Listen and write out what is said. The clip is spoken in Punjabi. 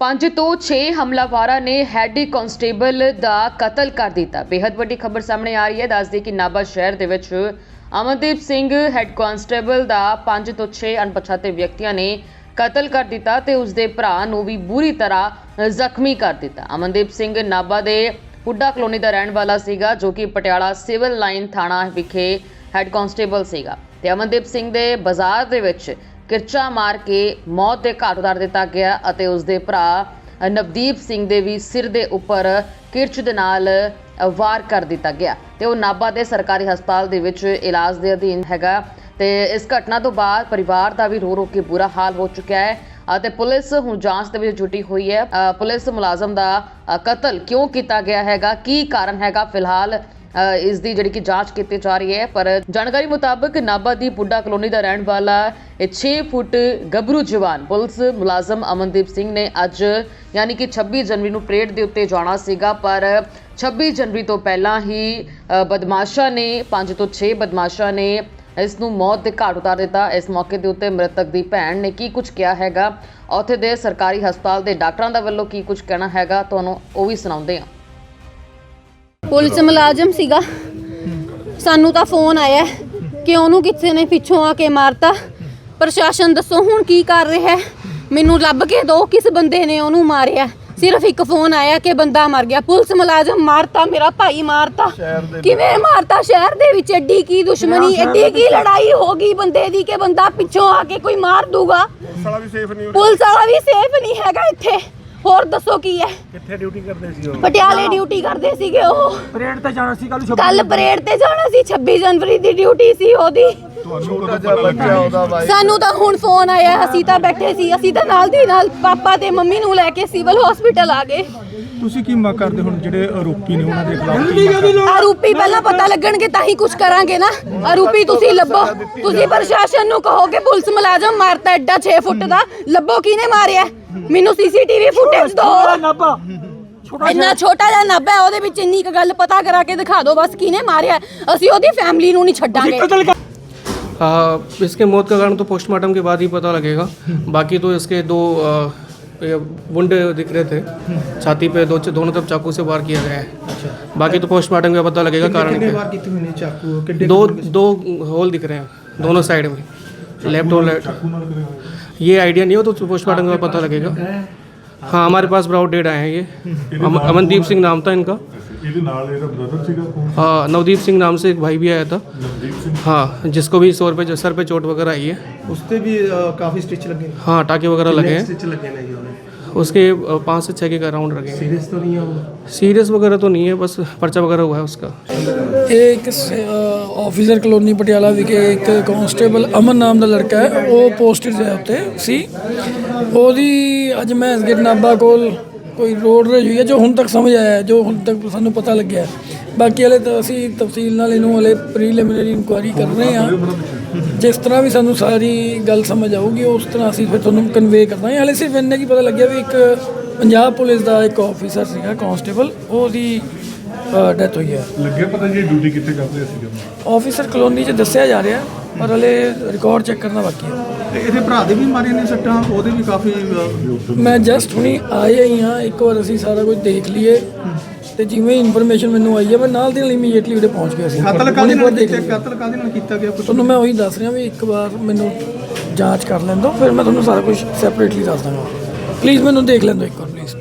ਪੰਜ ਤੋਂ 6 ਹਮਲਾਵਾਰਾਂ ਨੇ ਹੈੱਡ ਕਾਂਸਟੇਬਲ ਦਾ ਕਤਲ ਕਰ ਦਿੱਤਾ। ਬੇहद ਵੱਡੀ ਖਬਰ ਸਾਹਮਣੇ ਆ ਰਹੀ ਹੈ। ਦੱਸਦੇ ਕਿ ਨਾਭਾ ਸ਼ਹਿਰ ਦੇ ਵਿੱਚ ਅਮਨਦੀਪ ਸਿੰਘ, ਹੈੱਡ ਕਾਂਸਟੇਬਲ ਦਾ ਪੰਜ ਤੋਂ 6 ਅਣਪਛਾਤੇ ਵਿਅਕਤੀਆਂ ਨੇ ਕਤਲ ਕਰ ਦਿੱਤਾ ਤੇ ਉਸ ਦੇ ਭਰਾ ਨੂੰ ਵੀ ਬੁਰੀ ਤਰ੍ਹਾਂ ਜ਼ਖਮੀ ਕਰ ਦਿੱਤਾ। ਅਮਨਦੀਪ ਸਿੰਘ ਨਾਭਾ ਦੇ ਹੁੱਡਾ ਕਲੋਨੀ ਦਾ ਰਹਿਣ ਵਾਲਾ ਸੀਗਾ, ਜੋ ਕਿ ਪਟਿਆਲਾ ਸਿਵਲ ਲਾਈਨ ਥਾਣਾ ਵਿਖੇ ਹੈੱਡ ਕਾਂਸਟੇਬਲ ਸੀਗਾ। ਤੇ ਅਮਨਦੀਪ ਸਿੰਘ ਦੇ ਬਾਜ਼ਾਰ ਦੇ ਵਿੱਚ ਕਿਰਚਾ ਮਾਰ ਕੇ ਮੌਤ ਦੇ ਘਾਟ ਉਤਾਰ ਦਿੱਤਾ ਗਿਆ ਅਤੇ ਉਸ ਦੇ ਭਰਾ ਨਵਦੀਪ ਸਿੰਘ ਦੇ ਵੀ ਸਿਰ ਦੇ ਉੱਪਰ ਕਿਰਚ ਦੇ ਨਾਲ ਵਾਰ ਕਰ ਦਿੱਤਾ ਗਿਆ। ਤੇ ਉਹ ਨਾਭਾ ਦੇ ਸਰਕਾਰੀ ਹਸਪਤਾਲ ਦੇ ਵਿੱਚ ਇਲਾਜ ਦੇ ਅਧੀਨ ਹੈਗਾ। ਤੇ ਇਸ ਘਟਨਾ ਤੋਂ ਬਾਅਦ ਪਰਿਵਾਰ ਦਾ ਵੀ ਰੋ ਰੋ ਕੇ ਬੁਰਾ ਹਾਲ ਹੋ ਚੁੱਕਿਆ ਹੈ ਅਤੇ ਪੁਲਿਸ ਹੁਣ ਜਾਂਚ ਦੇ ਵਿੱਚ ਜੁਟੀ ਹੋਈ ਹੈ। ਪੁਲਿਸ ਮੁਲਾਜ਼ਮ ਦਾ ਕਤਲ ਕਿਉਂ ਕੀਤਾ ਗਿਆ ਹੈਗਾ? ਕੀ ਕਾਰਨ ਹੈਗਾ ਫਿਲਹਾਲ? ਇਸ ਦੀ ਜਿਹੜੀ ਕਿ ਜਾਂਚ ਕੀਤੀ ਜਾ ਰਹੀ ਹੈ, ਪਰ ਜਾਣਕਾਰੀ ਮੁਤਾਬਕ ਨਾਭਾ ਦੀ ਪੁੱਡਾ ਕਲੋਨੀ ਦਾ ਰਹਿਣ ਵਾਲਾ ਇਹ 6 ਫੁੱਟ ਗੱਭਰੂ ਜਵਾਨ ਪੁਲਿਸ ਮੁਲਾਜ਼ਮ ਅਮਨਦੀਪ ਸਿੰਘ ਨੇ ਅੱਜ ਯਾਨੀ ਕਿ 26 ਜਨਵਰੀ ਨੂੰ ਪਰੇਡ ਦੇ ਉੱਤੇ ਜਾਣਾ ਸੀਗਾ, ਪਰ 26 ਜਨਵਰੀ ਤੋਂ ਪਹਿਲਾਂ ਹੀ ਬਦਮਾਸ਼ਾਂ ਨੇ 5 ਤੋਂ 6 ਬਦਮਾਸ਼ਾਂ ਨੇ ਇਸ ਨੂੰ ਮੌਤ ਦੇ ਘਾਟ ਉਤਾਰ ਦਿੱਤਾ। ਇਸ ਮੌਕੇ ਦੇ ਉੱਤੇ ਮ੍ਰਿਤਕ ਦੀ ਭੈਣ ਨੇ ਕੀ ਕੁਝ ਕਿਹਾ ਹੈਗਾ? ਉੱਥੇ ਦੇ ਸਰਕਾਰੀ ਹਸਪਤਾਲ ਦੇ ਡਾਕਟਰਾਂ ਦਾ ਵੱਲੋਂ ਕੀ ਕੁਝ ਕਹਿਣਾ ਹੈਗਾ? ਤੁਹਾਨੂੰ ਉਹ ਵੀ ਸੁਣਾਉਂਦੇ ਹਾਂ। ਪੁਲਿਸ ਮੁਲਾਜ਼ਮ ਸੀਗਾ। ਸਾਨੂੰ ਤਾਂ ਫੋਨ ਆਇਆ ਕਿ ਉਹਨੂੰ ਕਿਸੇ ਨੇ ਪਿੱਛੋਂ ਆ ਕੇ ਮਾਰਤਾ। ਪ੍ਰਸ਼ਾਸਨ ਦੱਸੋ ਹੁਣ ਕੀ ਕਰ ਰਿਹਾ ਹੈ? ਮੈਨੂੰ ਲੱਭ ਕੇ ਦਿਓ ਕਿਸ ਬੰਦੇ ਨੇ ਉਹਨੂੰ ਮਾਰਿਆ। ਸਿਰਫ ਇੱਕ ਫੋਨ ਆਇਆ ਕਿ ਬੰਦਾ ਮਰ ਗਿਆ। ਪੁਲਿਸ ਮੁਲਾਜ਼ਮ ਮਾਰਤਾ ਮੇਰਾ ਭਾਈ ਮਾਰਤਾ। ਕਿਵੇਂ ਮਾਰਤਾ? ਸ਼ਹਿਰ ਦੇ ਵਿੱਚ ਐਡੀ ਕੀ ਦੁਸ਼ਮਣੀ ਐਡੀ ਕੀ ਲੜਾਈ ਹੋ ਗਈ ਬੰਦੇ ਦੀ ਕਿ ਬੰਦਾ ਪਿੱਛੋਂ ਆ ਕੇ ਕੋਈ ਮਾਰ ਦੂਗਾ? ਸਾਲਾ ਵੀ ਸੇਫ ਨਹੀਂ ਹੋ ਪੁਲਿਸ ਵਾਲਾ ਵੀ ਸੇਫ ਨਹੀਂ ਹੈਗਾ ਇੱਥੇ। ਹੋਰ ਦੱਸੋ ਕੀ ਹੈ? ਕਿੱਥੇ ਡਿਊਟੀ ਕਰਦੇ ਸੀ ਉਹ? ਪਟਿਆਲੇ ਡਿਊਟੀ ਕਰਦੇ ਸੀਗੇ ਉਹ। ਪਰੇਡ ਤੇ ਜਾਣਾ ਸੀ ਕੱਲ ਕੱਲ ਪਰੇਡ ਤੇ ਜਾਣਾ ਸੀ 26 ਜਨਵਰੀ ਦੀ ਡਿਊਟੀ ਸੀ ਉਹਦੀ। ਛੋਟਾ ਜਿਹਾ ਬੱਚਾ ਉਹਦਾ ਬਾਈ ਸਾਨੂੰ ਤਾਂ ਹੁਣ ਫੋਨ ਆਇਆ ਅਸੀਂ ਤਾਂ ਬੈਠੇ ਸੀ ਅਸੀਂ ਤਾਂ ਨਾਲ ਦੀ ਨਾਲ ਪਾਪਾ ਤੇ ਮੰਮੀ ਨੂੰ ਲੈ ਕੇ ਸਿਵਲ ਹਸਪੀਟਲ ਆ ਗਏ। ਤੁਸੀਂ ਕੀ ਮੰਗ ਕਰਦੇ ਹੁਣ ਜਿਹੜੇ ਆਰੋਪੀ ਨੇ ਉਹਨਾਂ ਦੇ ਖਿਲਾਫ? ਕੀ ਮੰਗ ਆਰੂਪੀ ਪਹਿਲਾਂ ਪਤਾ ਲੱਗਣਗੇ ਤਾਂ ਹੀ ਕੁਝ ਕਰਾਂਗੇ ਨਾ। ਆਰੂਪੀ ਤੁਸੀਂ ਲੱਭੋ ਤੁਸੀਂ ਪ੍ਰਸ਼ਾਸਨ ਨੂੰ ਕਹੋ ਕਿ ਪੁਲਿਸ ਮੁਲਾਜ਼ਮ ਮਾਰਤਾ ਐਡਾ 6 ਫੁੱਟ ਦਾ ਲੱਭੋ ਕਿਹਨੇ ਮਾਰਿਆ? ਮੈਨੂੰ ਸੀਸੀਟੀਵੀ ਫੁਟੇਜ ਦਿਓ ਨਾਬਾ ਛੋਟਾ ਇੰਨਾ ਛੋਟਾ ਜਿਹਾ ਨੱਬ ਹੈ ਉਹਦੇ ਵਿੱਚ ਇੰਨੀ ਕੁ ਗੱਲ ਪਤਾ ਕਰਾ ਕੇ ਦਿਖਾ ਦਿਓ ਬਸ ਕਿਹਨੇ ਮਾਰਿਆ ਅਸੀਂ ਉਹਦੀ ਫੈਮਿਲੀ ਨੂੰ ਨਹੀਂ ਛੱਡਾਂਗੇ ਕਤਲ ਕਰ हाँ इसके मौत का कारण तो पोस्टमार्टम के बाद ही पता लगेगा बाकी तो इसके दो अ, ये वुंड दिख रहे थे छाती पे दो दोनों तरफ चाकू से वार किया गया है बाकी तो पोस्टमार्टम का पता लगेगा कारण ਕਿੰਨੇ क्या ਵਾਰ ਕੀਤੇ ਹੋਏ ਨੇ ਚਾਕੂ ਕਿੰਨੇ दो दो होल दिख रहे हैं दोनों साइड में लेफ्ट और लेफ्ट ये आइडिया नहीं हो तो पोस्टमार्टम का पता लगेगा। हाँ? हमारे पास ब्राउड डेड आए हैं ये। अमनदीप सिंह नाम था इनका। हाँ? नवदीप सिंह नाम से एक भाई भी आया था। हाँ जिसको भी सौ रुपये सर पे चोट वगैरह आई है। उससे भी काफ़ी स्टिच लगे। हाँ टाके वगैरह लगे हैं। ਸਟਿਚ ਲੱਗੇ ਨੇ ਜੀ ਉਹਨੇ उसके अ, पाँच से छः के राउंड लगे हैं ਸੀਰੀਅਸ ਤਾਂ ਨਹੀਂ ਆ ਉਹ सीरियस वगैरह तो नहीं है बस पर्चा वगैरह हुआ है उसका ਇਹ ਇੱਕ ਆਫੀਸਰ ਕਲੋਨੀ ਪਟਿਆਲਾ ਵਿਖੇ ਇੱਕ ਕਾਂਸਟੇਬਲ ਅਮਨ ਨਾਮ ਦਾ ਲੜਕਾ ਹੈ ਉਹ ਪੋਸਟਡ ਹੈ ਉੱਤੇ ਸੀ ਉਹਦੀ ਅੱਜ ਮੈਂ ਅਸਗਿਰ ਨਾਬਾ ਕੋਲ ਕੋਈ ਰੋਡ ਰੇਜ ਹੋਈ ਹੈ ਜੋ ਹੁਣ ਤੱਕ ਸਮਝ ਆਇਆ ਹੈ, ਜੋ ਹੁਣ ਤੱਕ ਸਾਨੂੰ ਪਤਾ ਲੱਗਿਆ ਹੈ। ਬਾਕੀ ਹਲੇ ਤਾਂ ਅਸੀਂ ਤਫਸੀਲ ਨਾਲ ਇਹਨੂੰ ਹਲੇ ਪ੍ਰੀਲਿਮਿਨਰੀ ਇਨਕੁਆਇਰੀ ਕਰ ਰਹੇ ਹਾਂ ਜਿਸ ਤਰ੍ਹਾਂ ਵੀ ਸਾਨੂੰ ਸਾਰੀ ਗੱਲ ਸਮਝ ਆਊਗੀ ਉਸ ਤਰ੍ਹਾਂ ਅਸੀਂ ਫਿਰ ਤੁਹਾਨੂੰ ਕਨਵੇ ਕਰਦਾਂਗੇ। ਹਲੇ ਸਿਰਫ ਇੰਨਾ ਕੀ ਪਤਾ ਲੱਗਿਆ ਵੀ ਇੱਕ ਪੰਜਾਬ ਪੁਲਿਸ ਦਾ ਇੱਕ ਆਫੀਸਰ ਸੀਗਾ ਕਾਂਸਟੇਬਲ ਉਹਦੀ ਡੈਥ ਹੋਈ ਹੈ। ਲੱਗਿਆ ਪਤਾ ਜੀ ਡਿਊਟੀ ਕਿੱਥੇ ਕਰਦੇ ਸੀ ਜਦੋਂ ਆਫੀਸਰ ਕਲੋਨੀ 'ਚ ਦੱਸਿਆ ਜਾ ਰਿਹਾ ਪਰ ਹਲੇ ਰਿਕਾਰਡ ਚੈੱਕ ਕਰਨਾ ਬਾਕੀ ਹੈ। ਤੇ ਇਹਦੇ ਭਰਾ ਦੇ ਵੀ ਮਾਰੇ ਨੇ ਸੱਟਾਂ ਉਹਦੇ ਵੀ ਕਾਫੀ ਮੈਂ ਜਸਟ ਹੁਣੀ ਆਇਆ ਹੀ ਹਾਂ ਇੱਕ ਵਾਰ ਅਸੀਂ ਸਾਰਾ ਕੁਝ ਦੇਖ ਲਈਏ। ਤੇ ਜਿਵੇਂ ਇਨਫੋਰਮੇਸ਼ਨ ਮੈਨੂੰ ਆਈ ਹੈ ਮੈਂ ਨਾਲ ਦੀ ਨਾਲ ਇਮੀਡੀਏਟਲੀ ਉਹਦੇ ਪਹੁੰਚ ਗਿਆ ਸੀ। ਕਤਲ ਕਾਹਦੇ ਨਾਲ ਕੀਤਾ। ਕਤਲ ਕਾਹਦੇ ਨਾਲ ਕੀਤਾ ਗਿਆ? ਕੁਝ ਤੁਹਾਨੂੰ ਮੈਂ ਉਹੀ ਦੱਸ ਰਿਹਾ ਵੀ ਇੱਕ ਵਾਰ ਮੈਨੂੰ ਜਾਂਚ ਕਰ ਲੈਣ ਦਿਓ ਫਿਰ ਮੈਂ ਤੁਹਾਨੂੰ ਸਾਰਾ ਕੁਝ ਸੈਪਰੇਟਲੀ ਦੱਸ ਦਾਂਗਾ। ਪਲੀਜ਼ ਮੈਨੂੰ ਦੇਖ ਲੈਣ ਦਿਓ ਇੱਕ ਵਾਰ ਪਲੀਜ਼